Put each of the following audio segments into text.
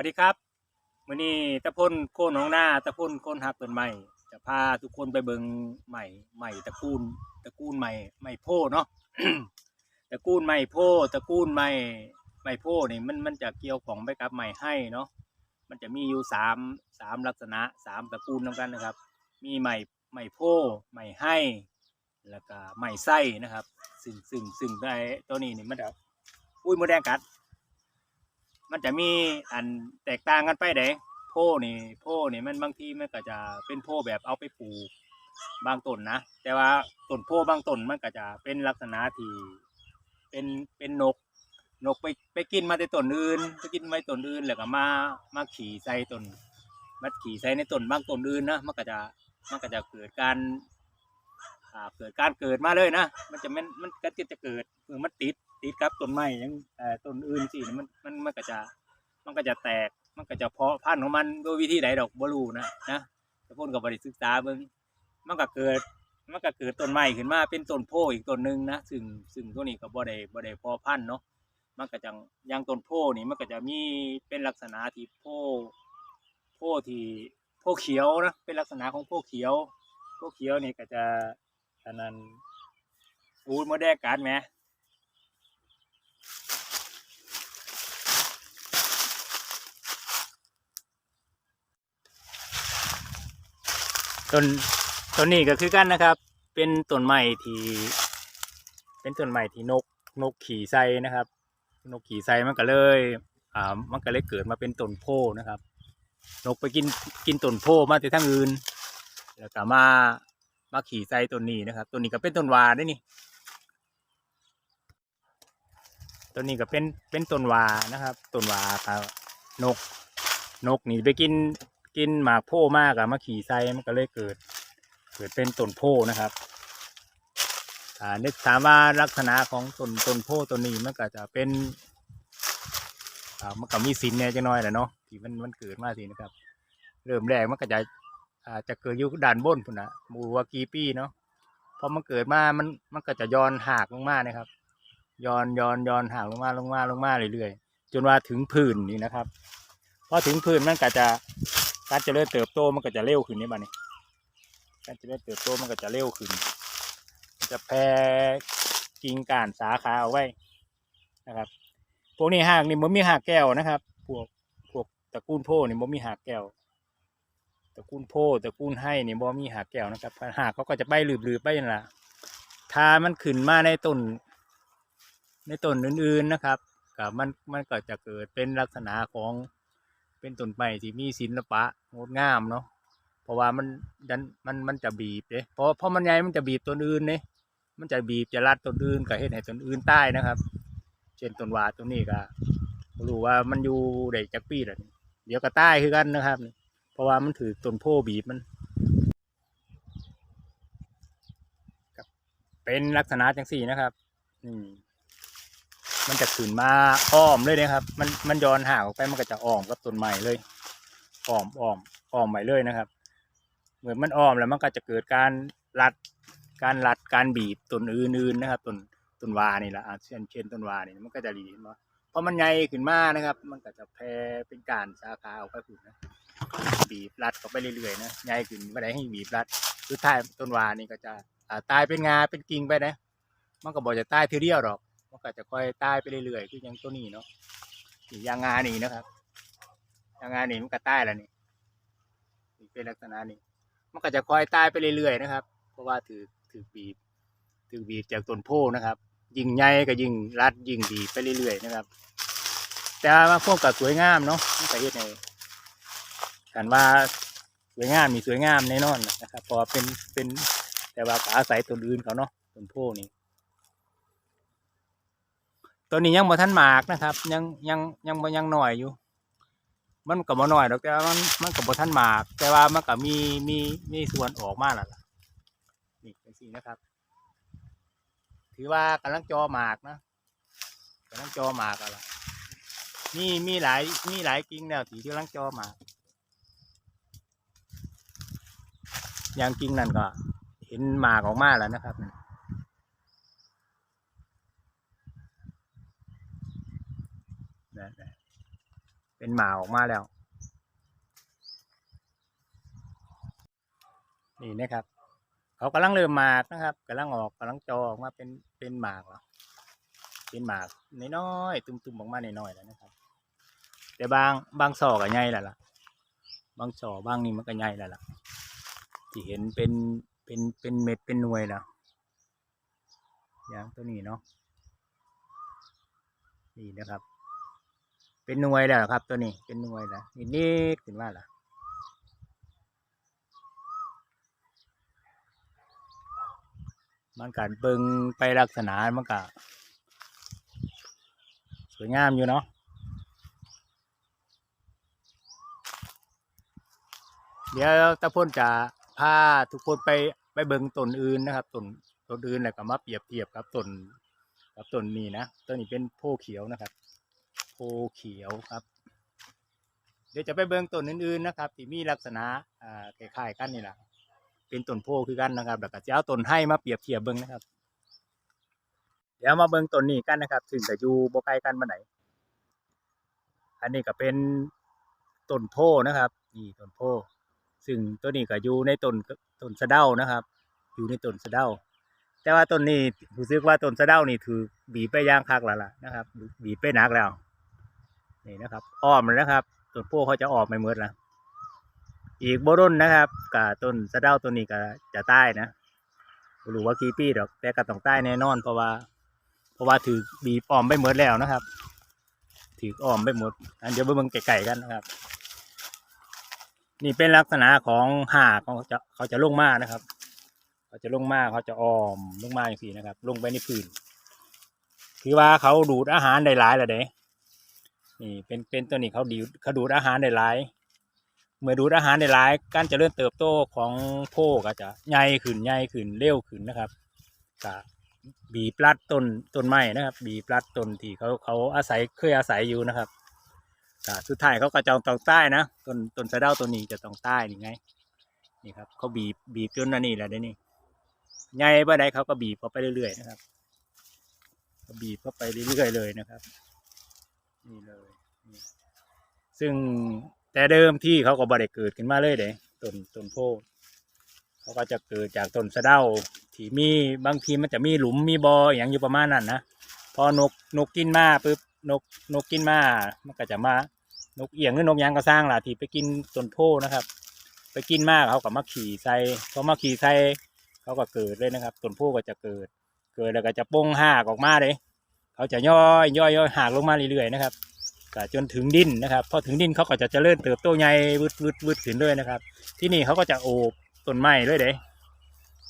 วัสดีครับมื้อนี้ตะพ่นโค่นของหน้าตะพ่นโค่นหักต้นไม้จะพาทุกคนไปเบิงใหม่ใหม่ตะกูลตะกูลใหม่ใหม่โพเนาะตะกูลใหม่โพตะกูลใหม่ใหม่โพนี่มันมันจะเกี่ยวของไปกับใหม่ให้เนาะมันจะมีอยู่สามสามลักษณะสามตระกูลนำกันนะครับ มีใหม่ใหม่โพใหม่ให้ แล้วก็ใหม่ไส้นะครับ ซึ่งซึ่งซึ่งได้ตัวนี้นี่มันจะอุ้ยมดแดงกัด มันจะมีอันแตกต่างกันไปเด้โพนี่โพนี่มันบางทีมันก็จะเป็นโพแบบเอาไปปลูกบางต้นนะแต่ว่าต้นโพบางต้นมันก็จะเป็นลักษณะที่เป็นเป็นนกนกไปไปกินมาแต่ต้นอื่นไปกินมาต้นอื่นแล้วก็มามาขี่ใส่ต้นมาขี่ใส่ในต้นบางต้นอื่นนะมันก็จะมันก็จะเกิดการอ่าเกิดการเกิดมาเลยนะ มันจะมันมันก็จะเกิดเมื่อมันติด ติดกับต้นไม้ยังเอ่อต้นอื่นสิมันมันมันก็จะมันก็จะแตกมันก็จะเพาะพันธุ์ของมันโดยวิธีใดดอกบ่รู้นะนะแต่พ่นกับบริศึกษาเบิ่งมันก็เกิดมันก็เกิดต้นไม้ขึ้นมาเป็นต้นโพอีกต้นหนึ่งนะซึ่งซึ่งตัวนี้ก็บ่ได้บ่ได้เพอพันธุ์เนาะมันก็จังยังต้นโพนี่มันก็จะมีเป็นลักษณะที่โพโพที่โพเขียวนะเป็นลักษณะของโพเขียวโพเขียวนี่ก็จะอันนั้นอูดมดแดงกัดไหม ต้นต้นนี้ก็คือกันนะครับ เป็นต้นไม้ที่เป็นต้นไม้ที่นกนกขี่ไซนะครับ นกขี่ไซมันก็เลยอ่ามันก็เลยเกิดมาเป็นต้นโพนะครับ นกไปกินกินต้นโพมาแต่ทั้งอื่น แล้วก็มามาขี่ไซต้นนี้นะครับต้นนี้ก็เป็นต้นวาได้นี่ต้นนี้ก็เป็นเป็นต้นวานะครับต้นวาครับนกนกนี่ไปกิน กินหมากโพมากอะมาขี่ไซมันก็เลยเกิด เกิดเป็นต้นโพนะครับอ่านึกถามว่าลักษณะของต้นต้นโพต้นนี้มันก็จะเป็นอ่ามันก็มีสินแหน่จังน้อยแหละเนาะที่มันมันเกิดมาสินะครับ เริ่มแรกมันก็จะอ่าจะเกิดอยู่ด้านบนพุ่นนะมูวากีปีเนาะพอมันเกิดมา มันมันก็จะย้อนหากลงมานะครับ ย้อนย้อนย้อนหากลงมาลงมาลงมาเรื่อยๆ จนว่าถึงพื้นนี่นะครับ พอถึงพื้นมันก็จะ การเจริญเติบโตมันก็จะเร็วขึ้นนี่บ้านี่การเจริญเติบโตมันก็จะเร็วขึ้น จะแผ่กิ่งก้านสาขาเอาไว้นะครับ พวกนี้หากนี่มันมีหากแก้วนะครับ พวกพวกตระกูลโพนี่มันมีหากแก้วตระกูลโพตระกูลให้นี่บ่มีหากแก้วนะครับหากเขาก็จะใบหลืบๆไปนั่นแหละถ้ามันขึ้นมาในต้นในต้นอื่นๆนะครับกับมันมันก็จะเกิดเป็นลักษณะของ เป็นต้นไม้ที่มีศิลปะงดงามเนาะเพราะว่ามันดันมันมันจะบีบเด้เพราะเพราะมันใหญ่มันจะบีบต้นอื่นเนี่ยมันจะบีบจะรัดต้นอื่นก็เห็นให้ต้นอื่นใต้นะครับ เช่นต้นวาต้นนี้ก็รู้ว่ามันอยู่ได้จักปีล้วนี่เดี๋ยวก็ใต้คือกันนะครับ เพราะว่ามันถือต้นโพบีบมันเป็นลักษณะจังสี่นะครับ อืม มันจะขึ้นมาอ้อมเลยนะครับ มันมันย้อนห่างออกไปมันก็จะอ้อมกับต้นไม้เลยอ้อมอ้อมอ้อมไปเลยนะครับ เหมือนมันอ้อมแล้วมันก็จะเกิดการรัดการรัดการบีบต้นอื่นๆนะครับต้นต้นวานี่แหละเช่นเช่นต้นวานี่มันก็จะดีมาเพราะมันใหญ่ขึ้นมานะครับ มันก็จะแผ่เป็นการสาขาออกไปพุ่นนะบีบรัดเข้าไปเรื่อยๆนะใหญ่ขึ้นไม่ได้ให้บีบรัดสุดท้ายต้นวานี่ก็จะตายเป็นงาเป็นกิ่งไปนะ มันก็บอกจะตายทีเดียวหรอก มันก็จะค่อยตายไปเรื่อยๆคือยังตัวนี้เนาะนี่ยางงานี่นะครับยางงานี่มันก็ตายแล้วนี่นี่เป็นลักษณะนี้มันก็จะค่อยตายไปเรื่อยๆนะครับ เพราะว่าถือถือบีบถือบีบจากต้นโพนะครับ ยิงใหญ่ก็ยิงรัดยิงบีบไปเรื่อยๆนะครับ แต่ว่าพวกกับสวยงามเนาะมันก็เฮ็ดในกันว่าสวยงามมีสวยงามแน่นอนนะครับ พอเป็นเป็นแต่ว่าอาศัยต้นอื่นเขาเนาะต้นโพนี่ ตัวนี้ยังบ่ทันหมากนะครับ ยังยังยังบ่ยังหน่อยอยู่ มันก็บ่น้อยดอกแต่ว่ามันมันก็บ่ทันหมาก แต่ว่ามันก็มีมีมีส่วนออกมาแล้วล่ะนี่เป็นสีนะครับ ถือว่ากำลังจอหมากนะกำลังจอหมากแล้วล่ะมีมีหลายมีหลายกิ่งแล้วที่กำลังจอหมากอย่างกิ่งนั่นก็ เห็นหมากออกมาแล้วนะครับ นะนะเป็นหมาออกมาแล้ว นี่นะครับ เขากำลังเริ่มหมากนะครับกำลังออกกำลังจอออกมาเป็นเป็นหมากแล้วเป็นหมากน้อยๆตุ่มๆออกมาน้อยๆแล้วนะครับ แต่บางบางซอก็ใหญ่แล้วล่ะ บางซอบางนี่มันก็ใหญ่แล้วล่ะ ที่เห็นเป็นเป็นเป็นเม็ดเป็นหน่วยแล้วอย่างตัวนี้เนาะนี่นะครับ เป็นหน่วยแล้วครับ ตัวนี้เป็นหน่วยแล้วนิดๆขึ้นมาล่ะมันการเบิงไปลักษณะมันก็สวยงามอยู่เนาะเดี๋ยวตะพ่นจะพาทุกคนไปไปเบิงต้นอื่นนะครับต้นต้นอื่นแล้วก็มาเปรียบเทียบกับต้นกับต้นนี้นะต้นนี้เป็นโพเขียวนะครับ โพเขียวครับ เดี๋ยวจะไปเบิงต้นอื่นๆนะครับที่มีลักษณะอ่าคล้ายๆกันนี่แหละเป็นต้นโพคือกันนะครับแล้วก็จะเอาต้นให้มาเปรียบเทียบเบิ่งนะครับ เดี๋ยวมาเบิ่งต้นนี้กันนะครับซึ่งก็อยู่บ่ไกลกันมาไหนอันนี้ก็เป็นต้นโพนะครับนี่ต้นโพซึ่งต้นนี้ก็อยู่ในต้นต้นสะเดานะครับ อยู่ในต้นสะเดาแต่ว่าต้นนี้รู้สึกว่าต้นสะเดานี่ถือบีไปย่างคักแล้วล่ะนะครับ บีไปหนักแล้ว นี่นะครับอ้อมเลยนะครับต้นโพเขาจะออกไม่หมดแล้วอีกบรุนนะครับกับต้นสะเดาต้นนี้ก็จะใต้นะบ่รู้ว่ากีปี้ดอกแต่ก็ต้องใต้แน่นอน เพราะว่า เพราะว่าถือบีบอ้อมไปหมดแล้วนะครับ ถืออ้อมไปหมดอันเดี๋ยวไปเบิ่งไก่ๆกันนะครับ นี่เป็นลักษณะของห่าเขาจะเขาจะลงมานะครับเขาจะลงมาเขาจะอ้อมลงมาอย่างนี้นะครับ ลงไปในพื้นคือว่าเขาดูดอาหารได้หลายหละเด้ นี่เป็นเป็นตัวนี้เขาดูดเขาดูดอาหารได้หลาย เมื่อดูดอาหารได้หลาย การเจริญเติบโตของโพก็จะใหญ่ขึ้นใหญ่ขึ้นเร็วขึ้นนะครับก็บีบรัดต้นต้นไม้นะครับ บีบรัดต้นที่เขาเขาอาศัยเคยอาศัยอยู่นะครับก็สุดท้ายเขาก็จะต้องใต้นะต้นต้นสะเดาต้นนี้จะต้องใต้นี่ไงนี่ครับเขาบีบบีบจนอันนี้แหละเดี๋ยวนี้ใหญ่เมื่อใดเขาก็บีบเข้าไปเรื่อยๆนะครับก็บีบเข้าไปเรื่อยๆเลยนะครับ นี่เลย ซึ่งแต่เดิมที่เขาก็บ่ได้เกิดขึ้นมาเลยเด้ต้นต้นโพธิ์เขาก็จะเกิดจากต้นสะเดาที่มีบางทีมันจะมีหลุมมีบอ่ออย่างอยู่ประมาณนั้นนะพอนกนกกินมาปุ๊บนกนกกินมามันก็จะมานกเอียงหรือนกยังก็สร้างล่ะที่ไปกินต้นโพธิ์นะครับ ไปกินมากเขาก็มาขี่ใส่พอมาขี่ใส่เขาก็เกิดเลยนะครับต้นโพธิ์ก็จะเกิด เกิดแล้วก็จะปงหากออกมาเลยเขาจะย่อยย่อยย่อยหากลงมาเรื่อยๆนะครับ จนถึงดินนะครับ พอถึงดินเขาก็จะเจริญเติบโตใหญ่วืดวืดวืดขึ้นเลยนะครับ ที่นี่เขาก็จะโอบต้นไม้เลยเด้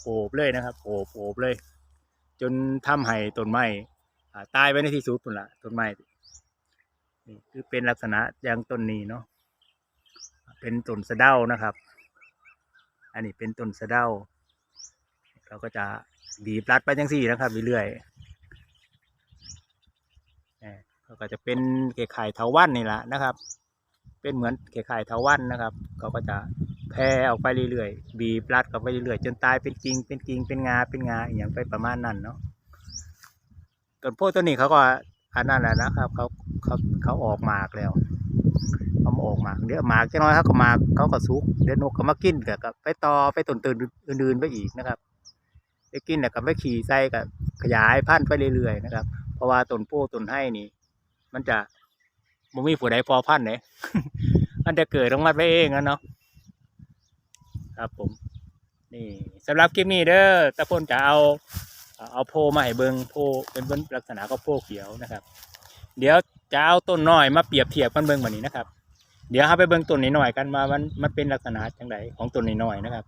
โอบเลยนะครับ โอบโอบเลย จนทำให้ต้นไม้ตายไปในที่สุดปุ่นละต้นไม้นี่คือเป็นลักษณะอย่างต้นนี้เนาะเป็นต้นสะเดานะครับ อันนี้เป็นต้นสะเดาเราก็จะบีบรัดไปจังสี่นะครับเรื่อยๆ ก็จะเป็นเกข่ายเถาวันนี่แหละนะครับ เป็นเหมือนเกข่ายเถาวันนะครับเขาก็จะแผ่ออกไปเรื่อยๆ บีบรัดออกไปเรื่อยๆ จนตายเป็นกิ่งเป็นกิ่งเป็นงาเป็นงาอย่างไปประมาณนั้นเนาะต้นโพธิ์ต้นนี้เขาก็อันนั้นแหละนะครับเขาเขาเขาออกหมากแล้วเขาออกหมากเดี๋ยวหมากจะน้อยเขาก็หมากเขาก็สุกเดี๋ยวนกก็มากินก็ก็ไปต่อไปต้นตื่นอื่นๆไปอีกนะครับไปกินแล้วก็ไปขี่ใส่ก็ขยายพันธุ์ไปเรื่อยๆนะครับ เพราะว่าต้นโพต้นไห้นี่ มันจะมันมีผู้ใดพอพันธุ์เนี่ยมันจะเกิดของมันไปเองอะเนาะครับผม นี่สำหรับคลิปนี้เด้อตะพนจะเอาเอาโพมาให้เบิงโพเป็นลักษณะก็โพเขียวนะครับ เดี๋ยวจะเอาต้นน้อยมาเปรียบเทียบกันเบิงแบบนี้นะครับ เดี๋ยวเราไปเบิงต้นน้อยกันมามันมันเป็นลักษณะจังไดของต้นน้อยนะครับ